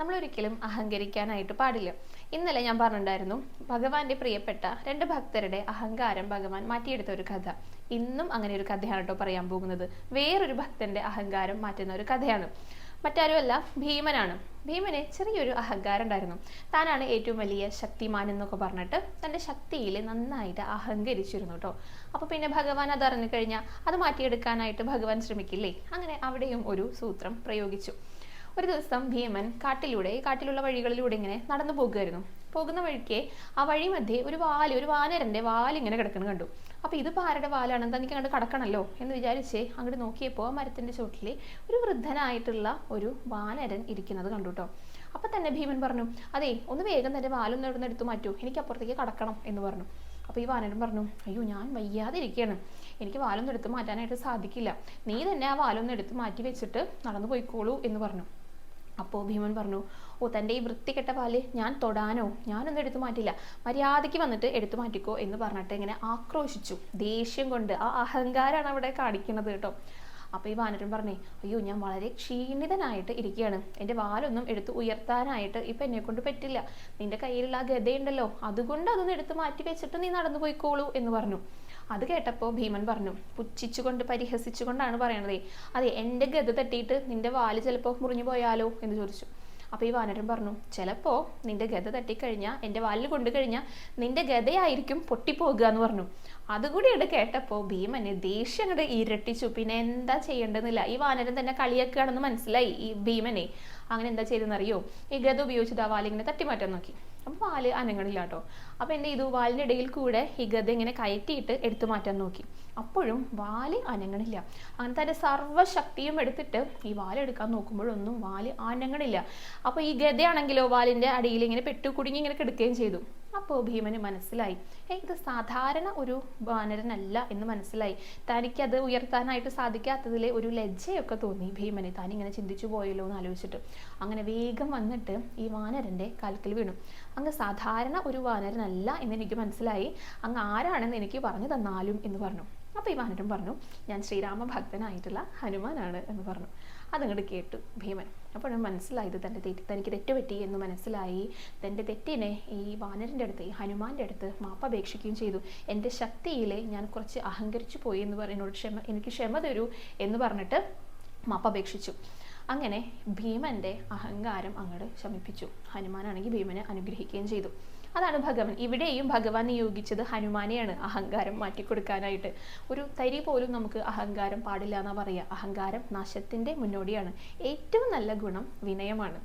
നമ്മളൊരിക്കലും അഹങ്കരിക്കാനായിട്ട് പാടില്ല. ഇന്നലെ ഞാൻ പറഞ്ഞിട്ടുണ്ടായിരുന്നു ഭഗവാന്റെ പ്രിയപ്പെട്ട രണ്ട് ഭക്തരുടെ അഹങ്കാരം ഭഗവാൻ മാറ്റിയെടുത്ത ഒരു കഥ. ഇന്നും അങ്ങനെ ഒരു കഥയാണ് കേട്ടോ പറയാൻ പോകുന്നത്. വേറൊരു ഭക്തന്റെ അഹങ്കാരം മാറ്റുന്ന ഒരു കഥയാണ്. മറ്റാരുമല്ല ഭീമനാണ്. ഭീമന് ചെറിയൊരു അഹങ്കാരം ഉണ്ടായിരുന്നു. താനാണ് ഏറ്റവും വലിയ ശക്തിമാൻ എന്നൊക്കെ പറഞ്ഞിട്ട് തന്റെ ശക്തിയിൽ നന്നായിട്ട് അഹങ്കരിച്ചിരുന്നു കേട്ടോ. അപ്പോൾ പിന്നെ ഭഗവാൻ അത് അറിഞ്ഞു കഴിഞ്ഞാൽ അത് മാറ്റിയെടുക്കാനായിട്ട് ഭഗവാൻ ശ്രമിക്കില്ലേ? അങ്ങനെ അവിടെയും ഒരു സൂത്രം പ്രയോഗിച്ചു. ഒരു ദിവസം ഭീമൻ കാട്ടിലൂടെ കാട്ടിലുള്ള വഴികളിലൂടെ ഇങ്ങനെ നടന്നു പോകുമായിരുന്നു പോകുന്ന വഴിക്ക് ആ വഴി മധ്യേ ഒരു വാൽ ഒരു വാനരന്റെ വാലിങ്ങനെ കിടക്കണം കണ്ടു. അപ്പൊ ഇത് ആരുടെ വാലാണ്? എന്താ എനിക്ക് അങ്ങോട്ട് കടക്കണല്ലോ? എന്ന് വിചാരിച്ച് അങ്ങോട്ട് നോക്കിയപ്പോൾ ആ മരത്തിന്റെ ചോട്ടിൽ ഒരു വൃദ്ധനായിട്ടുള്ള ഒരു വാനരൻ ഇരിക്കുന്നത് കണ്ടു കേട്ടോ അപ്പൊ തന്നെ ഭീമൻ പറഞ്ഞു അതെ ഒന്ന് വേഗം തന്നെ വാലൊന്ന് ഇവിടുന്ന് എടുത്തു മാറ്റൂ? എനിക്ക് അപ്പുറത്തേക്ക് കടക്കണം എന്ന് പറഞ്ഞു. അപ്പോൾ ഈ വാനരൻ പറഞ്ഞു അയ്യോ ഞാൻ വയ്യാതെ ഇരിക്കുകയാണ് എനിക്ക് വാലൊന്നും എടുത്ത് മാറ്റാനായിട്ട് സാധിക്കില്ല. നീ തന്നെ ആ വാലൊന്നും എടുത്ത് മാറ്റി വെച്ചിട്ട് നടന്നു പോയിക്കോളൂ എന്ന് പറഞ്ഞു. അപ്പോൾ ഭീമൻ പറഞ്ഞു ഓ തന്റെ ഈ വൃത്തികെട്ട പാൽ ഞാൻ തൊടാനോ? ഞാനൊന്നും എടുത്തു മാറ്റില്ല. മര്യാദയ്ക്ക് വന്നിട്ട് എടുത്തു മാറ്റിക്കോ എന്ന് പറഞ്ഞിട്ട് ഇങ്ങനെ ആക്രോശിച്ചു. ദേഷ്യം കൊണ്ട് ആ അഹങ്കാരമാണ് അവിടെ കാണിക്കുന്നത് കേട്ടോ. അപ്പോൾ ഈ വാനരൻ പറഞ്ഞേ അയ്യോ ഞാൻ വളരെ ക്ഷീണിതനായിട്ട് ഇരിക്കുകയാണ്. എന്റെ വാലൊന്നും എടുത്ത് ഉയർത്താനായിട്ട് ഇപ്പം എന്നെ കൊണ്ട് പറ്റില്ല. നിന്റെ കയ്യിലുള്ള ആ ഗതയുണ്ടല്ലോ. അതുകൊണ്ട് അതൊന്ന് എടുത്ത് മാറ്റി വെച്ചിട്ട് നീ നടന്നു പോയിക്കോളൂ എന്ന് പറഞ്ഞു. അത് കേട്ടപ്പോൾ ഭീമൻ പറഞ്ഞു പുച്ഛിച്ചുകൊണ്ട് പരിഹസിച്ചുകൊണ്ടാണ് പറയണതേ. അതെ എന്റെ ഗത തട്ടിയിട്ട് നിന്റെ വാൽ ചിലപ്പോൾ മുറിഞ്ഞു പോയാലോ? എന്ന് ചോദിച്ചു. അപ്പോൾ ഈ വാനരൻ പറഞ്ഞു ചിലപ്പോൾ നിന്റെ ഗത തട്ടിക്കഴിഞ്ഞാൽ എന്റെ വാലിൽ കൊണ്ടു കഴിഞ്ഞാ നിന്റെ ഗതയായിരിക്കും പൊട്ടിപ്പോകുക എന്ന് പറഞ്ഞു. അതുകൂടി കേട്ടപ്പോൾ ഭീമന് ദേഷ്യം അങ്ങോട്ട് ഇരട്ടിച്ചു. പിന്നെ എന്താ ചെയ്യേണ്ടതെന്നില്ല ഈ വാനരൻ തന്നെ കളിയാക്കുകയാണെന്ന് മനസ്സിലായി ഈ ഭീമനെ. അങ്ങനെ എന്താ ചെയ്തെന്നറിയോ ഈ ഗത ഉപയോഗിച്ചിട്ട് ആ വാലിങ്ങനെ തട്ടിമാറ്റാൻ നോക്കി. അപ്പോൾ വാൽ അനങ്ങണില്ല കേട്ടോ അപ്പോൾ എന്ത് ചെയ്തു? വാലിന്റെ ഇടയിൽ കൂടെ ഈ ഗത ഇങ്ങനെ കയറ്റിയിട്ട് എടുത്തു മാറ്റാൻ നോക്കി. അപ്പോഴും വാൽ അനങ്ങണില്ല. അങ്ങനെ തന്റെ സർവശക്തിയും എടുത്തിട്ട് ഈ വാലെടുക്കാൻ നോക്കുമ്പോഴൊന്നും വാൽ അനങ്ങണില്ല. അപ്പോൾ ഈ ഗതയാണെങ്കിലോ വാലിന്റെ അടിയിൽ ഇങ്ങനെ പെട്ടു കുടുങ്ങി ഇങ്ങനെ കിടക്കുകയും ചെയ്തു. അപ്പോൾ ഭീമന് മനസ്സിലായി. ഇത് സാധാരണ ഒരു വാനരനല്ല എന്ന് മനസ്സിലായി. തനിക്കത് ഉയർത്താനായിട്ട് സാധിക്കാത്തതിൽ ഒരു ലജ്ജയൊക്കെ തോന്നി ഭീമന്. താൻ ഇങ്ങനെ ചിന്തിച്ചു പോയല്ലോ എന്ന് ആലോചിച്ചിട്ട്. അങ്ങനെ വേഗം വന്നിട്ട് ഈ വാനരന്റെ കാൽക്കൽ വീണു. അങ്ങ് സാധാരണ ഒരു വാനരനല്ല എന്ന് എനിക്ക് മനസ്സിലായി. അങ്ങ് ആരാണെന്ന് എനിക്ക് പറഞ്ഞു തന്നാലും എന്ന് പറഞ്ഞു. അപ്പോൾ ഈ വാനരൻ പറഞ്ഞു ഞാൻ ശ്രീരാമ ഭക്തനായിട്ടുള്ള ഹനുമാനാണ് എന്ന് പറഞ്ഞു. അതങ്ങോട്ട് കേട്ടു ഭീമൻ. അപ്പോഴും മനസ്സിലായത് തന്റെ തെറ്റ് തനിക്ക് തെറ്റുപറ്റി എന്ന് മനസ്സിലായി. തന്റെ തെറ്റിനെ ഈ വാനരന്റെ അടുത്ത് ഈ ഹനുമാന്റെ അടുത്ത് മാപ്പപേക്ഷിക്കുകയും ചെയ്തു. എന്റെ ശക്തിയിലെ ഞാൻ കുറച്ച് അഹങ്കരിച്ചു പോയി എന്ന് പറഞ്ഞു എന്നോട് ക്ഷമ എനിക്ക് ക്ഷമ തരൂ എന്ന് പറഞ്ഞിട്ട് മാപ്പപേക്ഷിച്ചു അങ്ങനെ ഭീമന്റെ അഹങ്കാരം അങ്ങോട്ട് ശമിപ്പിച്ചു. ഹനുമാനാണെങ്കിൽ ഭീമനെ അനുഗ്രഹിക്കുകയും ചെയ്തു. അതാണ് ഭഗവാൻ. ഇവിടെയും ഭഗവാൻ നിയോഗിച്ചത് ഹനുമാനെയാണ്. അഹങ്കാരം മാറ്റിക്കൊടുക്കാനായിട്ട്. ഒരു തരി പോലും നമുക്ക് അഹങ്കാരം പാടില്ല എന്നാ പറയുക അഹങ്കാരം നാശത്തിന്റെ മുന്നോടിയാണ്. ഏറ്റവും നല്ല ഗുണം വിനയമാണ്.